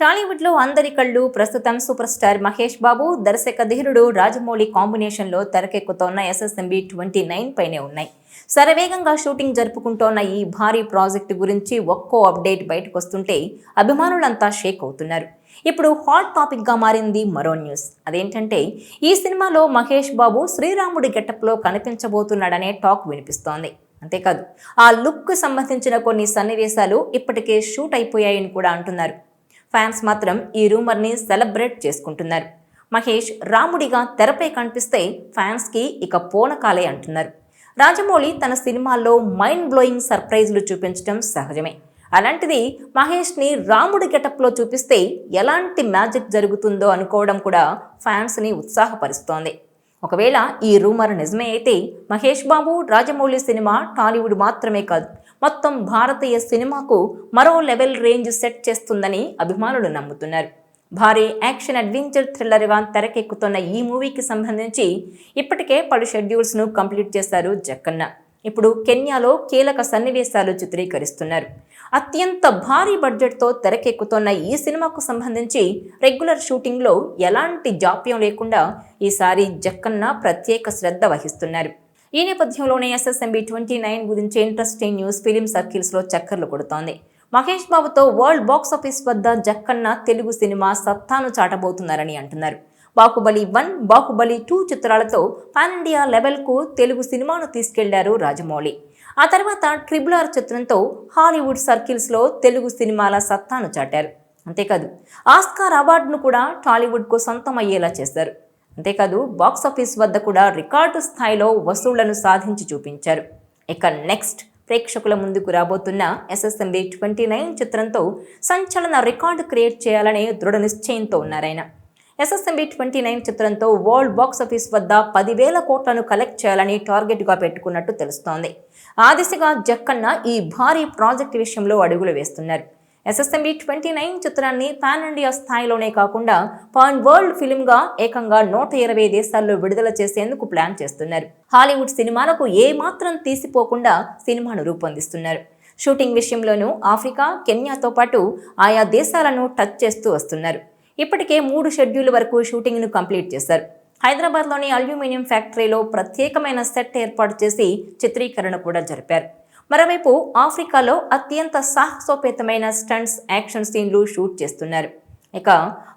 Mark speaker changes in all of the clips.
Speaker 1: టాలీవుడ్లో అందరి కళ్ళు ప్రస్తుతం సూపర్ స్టార్ మహేష్ బాబు దర్శక ధీరుడు రాజమౌళి కాంబినేషన్లో తెరకెక్కుతోన్న ఎస్ఎస్ఎంబి ట్వంటీ నైన్ పైనే ఉన్నాయి. శరవేగంగా షూటింగ్ జరుపుకుంటోన్న ఈ భారీ ప్రాజెక్టు గురించి ఒక్కో అప్డేట్ బయటకు వస్తుంటే అభిమానులంతా షేక్ అవుతున్నారు. ఇప్పుడు హాట్ టాపిక్గా మారింది మరో న్యూస్. అదేంటంటే ఈ సినిమాలో మహేష్ బాబు శ్రీరాముడి గెటప్లో కనిపించబోతున్నాడనే టాక్ వినిపిస్తోంది. అంతేకాదు ఆ లుక్కు సంబంధించిన కొన్ని సన్నివేశాలు ఇప్పటికే షూట్ అయిపోయాయని కూడా అంటున్నారు. ఫ్యాన్స్ మాత్రం ఈ రూమర్ని సెలబ్రేట్ చేసుకుంటున్నారు. మహేష్ రాముడిగా తెరపై కనిపిస్తే ఫ్యాన్స్కి ఇక పోనకాలే అంటున్నారు. రాజమౌళి తన సినిమాల్లో మైండ్ బ్లోయింగ్ సర్ప్రైజ్లు చూపించడం సహజమే. అలాంటిది మహేష్ని రాముడి గెటప్లో చూపిస్తే ఎలాంటి మ్యాజిక్ జరుగుతుందో అనుకోవడం కూడా ఫ్యాన్స్ని ఉత్సాహపరుస్తోంది. ఒకవేళ ఈ రూమర్ నిజమే అయితే మహేష్ బాబు రాజమౌళి సినిమా టాలీవుడ్ మాత్రమే కాదు మొత్తం భారతీయ సినిమాకు మరో లెవెల్ రేంజ్ సెట్ చేస్తుందని అభిమానులు నమ్ముతున్నారు. భారీ యాక్షన్ అడ్వెంచర్ థ్రిల్లర్గా తెరకెక్కుతున్న ఈ మూవీకి సంబంధించి ఇప్పటికే పలు షెడ్యూల్స్ను కంప్లీట్ చేశారు జక్కన్న. ఇప్పుడు కెన్యాలో కీలక సన్నివేశాలు చిత్రీకరిస్తున్నారు. అత్యంత భారీ బడ్జెట్తో తెరకెక్కుతున్న ఈ సినిమాకు సంబంధించి రెగ్యులర్ షూటింగ్లో ఎలాంటి జాప్యం లేకుండా ఈసారి జక్కన్న ప్రత్యేక శ్రద్ధ వహిస్తున్నారు. ఈ నేపథ్యంలోనే ఎస్ఎస్ఎంబి ట్వంటీ నైన్ గురించి ఇంట్రెస్టింగ్ న్యూస్ ఫిలిం సర్కిల్స్లో చక్కర్లు కొడుతోంది. మహేష్ బాబుతో వరల్డ్ బాక్స్ ఆఫీస్ వద్ద జక్కన్న తెలుగు సినిమా సత్తాను చాటబోతున్నారని అంటున్నారు. బాహుబలి వన్ బాహుబలి టూ చిత్రాలతో పాన్ ఇండియా లెవెల్కు తెలుగు సినిమాను తీసుకెళ్ళారు రాజమౌళి. ఆ తర్వాత ట్రిబుల్ ఆర్ చిత్రంతో హాలీవుడ్ సర్కిల్స్లో తెలుగు సినిమాల సత్తాను చాటారు. అంతేకాదు ఆస్కార్ అవార్డును కూడా టాలీవుడ్కు సొంతం అయ్యేలా చేశారు. అంతేకాదు బాక్సాఫీస్ వద్ద కూడా రికార్డు స్థాయిలో వసూళ్ళను సాధించి చూపించారు. ఇక నెక్స్ట్ ప్రేక్షకుల ముందుకు రాబోతున్న ఎస్ఎస్ఎంబి ట్వంటీ నైన్ చిత్రంతో సంచలన రికార్డు క్రియేట్ చేయాలనే దృఢ నిశ్చయంతో ఉన్నారాయన. ఎస్ఎస్ఎంబి ట్వంటీ నైన్ చిత్రంతో వరల్డ్ బాక్స్ ఆఫీస్ వద్ద పదివేల కోట్లను కలెక్ట్ చేయాలని టార్గెట్గా పెట్టుకున్నట్టు తెలుస్తోంది. ఆ దిశగా జక్కన్న ఈ భారీ ప్రాజెక్ట్ విషయంలో అడుగులు వేస్తున్నారు. ఎస్ఎస్ఎంబి ట్వంటీ నైన్ చిత్రాన్ని పాన్ ఇండియా స్థాయిలోనే కాకుండా పాన్ వరల్డ్ ఫిల్మ్గా ఏకంగా నూట ఇరవై దేశాల్లో విడుదల చేసేందుకు ప్లాన్ చేస్తున్నారు. హాలీవుడ్ సినిమాలకు ఏమాత్రం తీసిపోకుండా సినిమాను రూపొందిస్తున్నారు. షూటింగ్ విషయంలోనూ ఆఫ్రికా కెన్యాతో పాటు ఆయా దేశాలను టచ్ చేస్తూ వస్తున్నారు. ఇప్పటికే మూడు షెడ్యూల్ వరకు షూటింగ్ను కంప్లీట్ చేశారు. హైదరాబాద్లోని అల్యూమినియం ఫ్యాక్టరీలో ప్రత్యేకమైన సెట్ ఏర్పాటు చేసి చిత్రీకరణ కూడా జరిపారు. మరోవైపు ఆఫ్రికాలో అత్యంత సాహసోపేతమైన స్టంట్స్ యాక్షన్ సీన్లు షూట్ చేస్తున్నారు. ఇక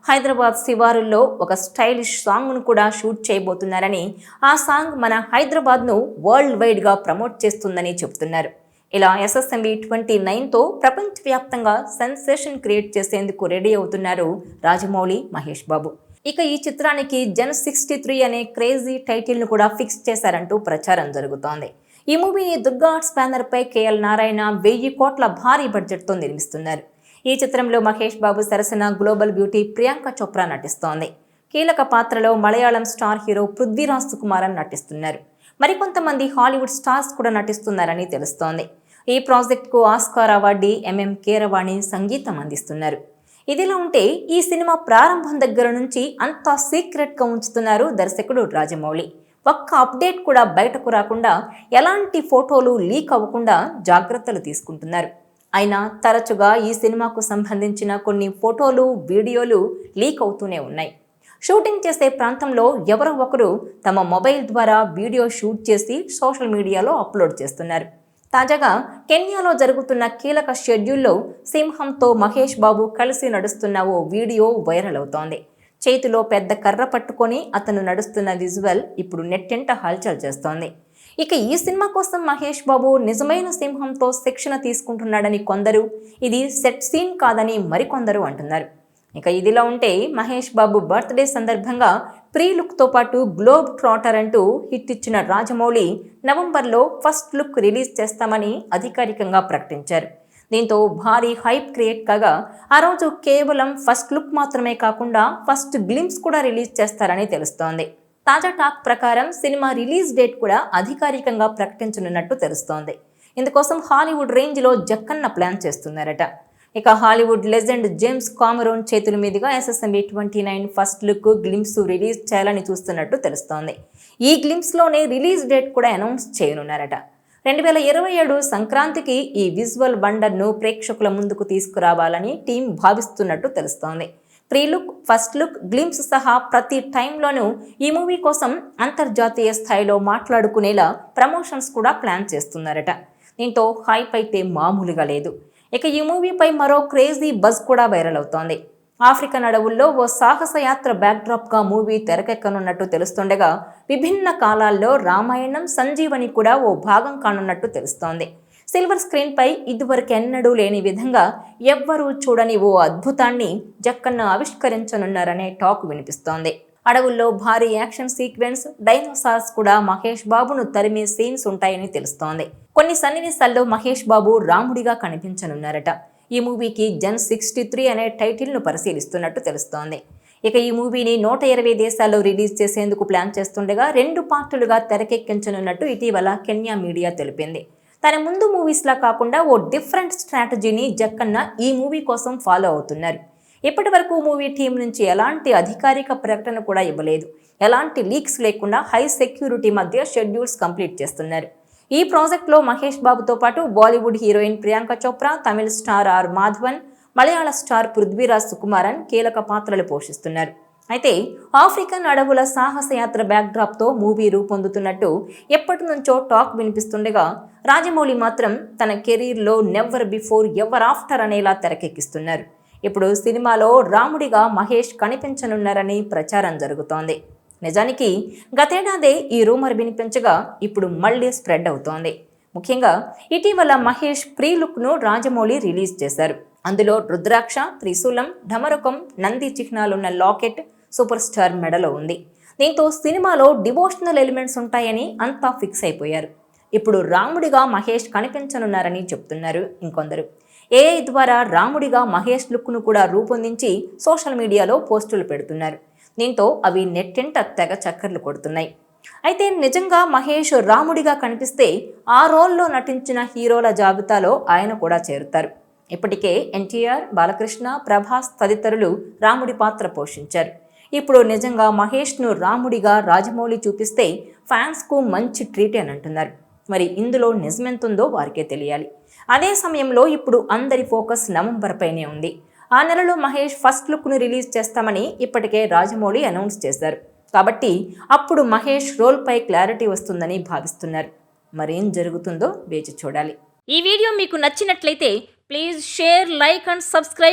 Speaker 1: హైదరాబాద్ శివారుల్లో ఒక స్టైలిష్ సాంగ్ను కూడా షూట్ చేయబోతున్నారని ఆ సాంగ్ మన హైదరాబాద్ను వరల్డ్ వైడ్గా ప్రమోట్ చేస్తుందని చెబుతున్నారు. ఇలా ఎస్ఎస్ఎంబి ట్వంటీ నైన్తో ప్రపంచవ్యాప్తంగా సెన్సేషన్ క్రియేట్ చేసేందుకు రెడీ అవుతున్నారు రాజమౌళి మహేష్ బాబు. ఇక ఈ చిత్రానికి జన్ సిక్స్టీ త్రీ అనే క్రేజీ టైటిల్ను కూడా ఫిక్స్ చేశారంటూ ప్రచారం జరుగుతోంది. ఈ మూవీని దుర్గా ఆర్ట్స్ పై కేఎల్ నారాయణ వెయ్యి కోట్ల భారీ బడ్జెట్తో నిర్మిస్తున్నారు. ఈ చిత్రంలో మహేష్ బాబు సరసన గ్లోబల్ బ్యూటీ ప్రియాంక చోప్రా నటిస్తోంది. కీలక పాత్రలో మలయాళం స్టార్ హీరో పృథ్వీరాజ్ సుకుమారన్ నటిస్తున్నారు. మరికొంతమంది హాలీవుడ్ స్టార్స్ కూడా నటిస్తున్నారని తెలుస్తోంది. ఈ ప్రాజెక్ట్కు ఆస్కార్ అవార్డీ ఎంఎం కేరవాణి సంగీతం అందిస్తున్నారు. ఇదిలా ఉంటే ఈ సినిమా ప్రారంభం దగ్గర నుంచి అంతా సీక్రెట్గా ఉంచుతున్నారు దర్శకుడు రాజమౌళి. ఒక్క అప్డేట్ కూడా బయటకు రాకుండా ఎలాంటి ఫోటోలు లీక్ అవ్వకుండా జాగ్రత్తలు తీసుకుంటున్నారు. అయినా తరచుగా ఈ సినిమాకు సంబంధించిన కొన్ని ఫోటోలు వీడియోలు లీక్ అవుతూనే ఉన్నాయి. షూటింగ్ చేసే ప్రాంతంలో ఎవరో ఒకరు తమ మొబైల్ ద్వారా వీడియో షూట్ చేసి సోషల్ మీడియాలో అప్లోడ్ చేస్తున్నారు. తాజాగా కెన్యాలో జరుగుతున్న కీలక షెడ్యూల్లో సింహంతో మహేష్ బాబు కలిసి నడుస్తున్న ఓ వీడియో వైరల్ అవుతోంది. చేతిలో పెద్ద కర్ర పట్టుకొని అతను నడుస్తున్న విజువల్ ఇప్పుడు నెట్టెంట హల్చల్ చేస్తోంది. ఇక ఈ సినిమా కోసం మహేష్ బాబు నిజమైన సింహంతో శిక్షణ తీసుకుంటున్నాడని కొందరు ఇది సెట్ సీన్ కాదని మరికొందరు అంటున్నారు. ఇక ఇదిలా ఉంటే మహేష్ బాబు బర్త్డే సందర్భంగా ప్రీ లుక్తో పాటు గ్లోబ్ ట్రాటర్ అంటూ హిట్ ఇచ్చిన రాజమౌళి నవంబర్లో ఫస్ట్ లుక్ రిలీజ్ చేస్తామని అధికారికంగా ప్రకటించారు. దీంతో భారీ హైప్ క్రియేట్ కాగా ఆ రోజు కేవలం ఫస్ట్ లుక్ మాత్రమే కాకుండా ఫస్ట్ గ్లిమ్స్ కూడా రిలీజ్ చేస్తారని తెలుస్తోంది. తాజా టాక్ ప్రకారం సినిమా రిలీజ్ డేట్ కూడా అధికారికంగా ప్రకటించనున్నట్టు తెలుస్తోంది. ఇందుకోసం హాలీవుడ్ రేంజ్లో జక్కన్న ప్లాన్ చేస్తున్నారట. ఇక హాలీవుడ్ లెజెండ్ జేమ్స్ కామరోన్ చేతుల మీదుగా SSMB twenty nine first look glimpse release చేయాలని చూస్తున్నట్టు తెలుస్తోంది. ఈ గ్లిమ్స్లోనే రిలీజ్ డేట్ కూడా అనౌన్స్ చేయనున్నారట. రెండు వేల ఇరవై ఏడు సంక్రాంతికి ఈ విజువల్ వండర్ను ప్రేక్షకుల ముందుకు తీసుకురావాలని టీం భావిస్తున్నట్టు తెలుస్తోంది. Pre look first look glimpse సహా ప్రతి టైంలోనూ ఈ మూవీ కోసం అంతర్జాతీయ స్థాయిలో మాట్లాడుకునేలా ప్రమోషన్స్ కూడా ప్లాన్ చేస్తున్నారట. దీంతో హైప్ అయితే మామూలుగా లేదు. ఇక ఈ మూవీపై మరో క్రేజీ బజ్ కూడా వైరల్ అవుతోంది. ఆఫ్రికన్ అడవుల్లో ఓ సాహసయాత్ర బ్యాక్డ్రాప్గా మూవీ తెరకెక్కనున్నట్టు తెలుస్తుండగా విభిన్న కాలాల్లో రామాయణం సంజీవని కూడా ఓ భాగం కానున్నట్టు తెలుస్తోంది. సిల్వర్ స్క్రీన్పై ఇదివరకెన్నడూ లేని విధంగా ఎవ్వరూ చూడని ఓ అద్భుతాన్ని జక్కన్న ఆవిష్కరించనున్నారనే టాక్ వినిపిస్తోంది. అడవుల్లో భారీ యాక్షన్ సీక్వెన్స్ డైనోసార్స్ కూడా మహేష్ బాబును తరిమే సీన్స్ ఉంటాయని తెలుస్తోంది. కొన్ని సన్నివేశాల్లో మహేష్ బాబు రాముడిగా కనిపించనున్నారట. ఈ మూవీకి జన్ సిక్స్టీ త్రీ అనే టైటిల్ను పరిశీలిస్తున్నట్టు తెలుస్తోంది. ఇక ఈ మూవీని నూట ఇరవై దేశాల్లో రిలీజ్ చేసేందుకు ప్లాన్ చేస్తుండగా రెండు పార్టులుగా తెరకెక్కించనున్నట్టు ఇటీవల కెన్యా మీడియా తెలిపింది. తన ముందు మూవీస్లా కాకుండా ఓ డిఫరెంట్ స్ట్రాటజీని జక్కన్న ఈ మూవీ కోసం ఫాలో అవుతున్నారు. ఇప్పటి వరకు మూవీ టీం నుంచి ఎలాంటి అధికారిక ప్రకటన కూడా ఇవ్వలేదు. ఎలాంటి లీక్స్ లేకుండా హై సెక్యూరిటీ మధ్య షెడ్యూల్స్ కంప్లీట్ చేస్తున్నారు. ఈ ప్రాజెక్ట్లో మహేష్ బాబుతో పాటు Bollywood heroine Priyanka Chopra Tamil star R Madhavan Malayalam star Prithviraj Sukumaran కీలక పాత్రలు పోషిస్తున్నారు. అయితే ఆఫ్రికన్ అడవుల సాహసయాత్ర బ్యాక్డ్రాప్తో మూవీ రూపొందుతున్నట్టు ఎప్పటి నుంచో టాక్ వినిపిస్తుండగా రాజమౌళి మాత్రం తన కెరీర్లో నెవర్ బిఫోర్ ఎవర్ ఆఫ్టర్ అనేలా తెరకెక్కిస్తున్నారు. ఇప్పుడు సినిమాలో రాముడిగా మహేష్ కనిపించనున్నారని ప్రచారం జరుగుతోంది. నిజానికి గతేడాదే ఈ రూమర్ వినిపించగా ఇప్పుడు మళ్ళీ స్ప్రెడ్ అవుతోంది. ముఖ్యంగా ఇటీవల మహేష్ ప్రీ లుక్ను రాజమౌళి రిలీజ్ చేశారు. అందులో రుద్రాక్ష త్రిశూలం ఢమరకం నంది చిహ్నాలున్న లాకెట్ సూపర్ స్టార్ మెడలో ఉంది. దీంతో సినిమాలో డివోషనల్ ఎలిమెంట్స్ ఉంటాయని అంతా ఫిక్స్ అయిపోయారు. ఇప్పుడు రాముడిగా మహేష్ కనిపించనున్నారని చెప్తున్నారు ఇంకొందరు. ఏఐ ద్వారా రాముడిగా మహేష్ లుక్ను కూడా రూపొందించి సోషల్ మీడియాలో పోస్టులు పెడుతున్నారు. దీంతో అవి నెట్టింట తెగ చక్కర్లు కొడుతున్నాయి. అయితే నిజంగా మహేష్ రాముడిగా కనిపిస్తే ఆ రోల్లో నటించిన హీరోల జాబితాలో ఆయన కూడా చేరుతారు. ఇప్పటికే ఎన్టీఆర్ బాలకృష్ణ ప్రభాస్ తదితరులు రాముడి పాత్ర పోషించారు. ఇప్పుడు నిజంగా మహేష్ను రాముడిగా రాజమౌళి చూపిస్తే ఫ్యాన్స్కు మంచి ట్రీట్ అని అంటున్నారు. మరి ఇందులో నిజమెంతుందో వారికే తెలియాలి. అదే సమయంలో ఇప్పుడు అందరి ఫోకస్ నవంబర్ పైనే ఉంది. ఆ నెలలో మహేష్ ఫస్ట్ లుక్ను రిలీజ్ చేస్తామని ఇప్పటికే రాజమౌళి అనౌన్స్ చేశారు. కాబట్టి అప్పుడు మహేష్ రోల్పై క్లారిటీ వస్తుందని భావిస్తున్నారు. మరేం జరుగుతుందో వేచి చూడాలి.
Speaker 2: ఈ వీడియో మీకు నచ్చినట్లయితే please share like and subscribe